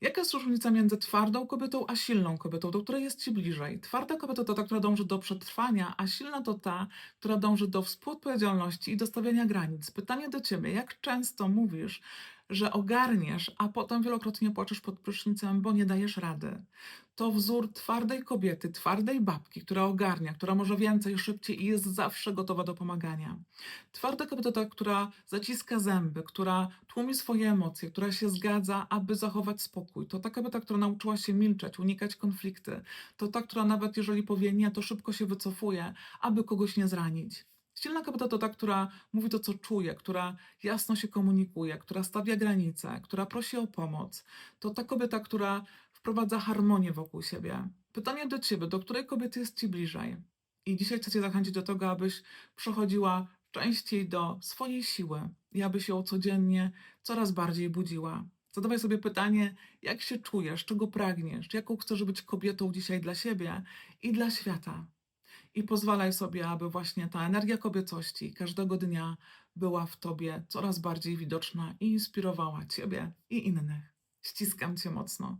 Jaka jest różnica między twardą kobietą a silną kobietą, do której jest ci bliżej? Twarda kobieta to ta, która dąży do przetrwania, a silna to ta, która dąży do współodpowiedzialności i do stawiania granic. Pytanie do ciebie, jak często mówisz, że ogarniesz, a potem wielokrotnie płaczesz pod prysznicem, bo nie dajesz rady? To wzór twardej kobiety, twardej babki, która ogarnia, która może więcej, szybciej i jest zawsze gotowa do pomagania. Twarda kobieta ta, która zaciska zęby, która tłumi swoje emocje, która się zgadza, aby zachować spokój. To ta kobieta, która nauczyła się milczeć, unikać konflikty. To ta, która nawet jeżeli powie nie, to szybko się wycofuje, aby kogoś nie zranić. Silna kobieta to ta, która mówi to, co czuje, która jasno się komunikuje, która stawia granice, która prosi o pomoc. To ta kobieta, która wprowadza harmonię wokół siebie. Pytanie do ciebie, do której kobiety jest ci bliżej? I dzisiaj chcę cię zachęcić do tego, abyś przechodziła częściej do swojej siły i abyś ją codziennie coraz bardziej budziła. Zadawaj sobie pytanie, jak się czujesz, czego pragniesz, jaką chcesz być kobietą dzisiaj dla siebie i dla świata. I pozwalaj sobie, aby właśnie ta energia kobiecości każdego dnia była w tobie coraz bardziej widoczna i inspirowała ciebie i innych. Ściskam cię mocno.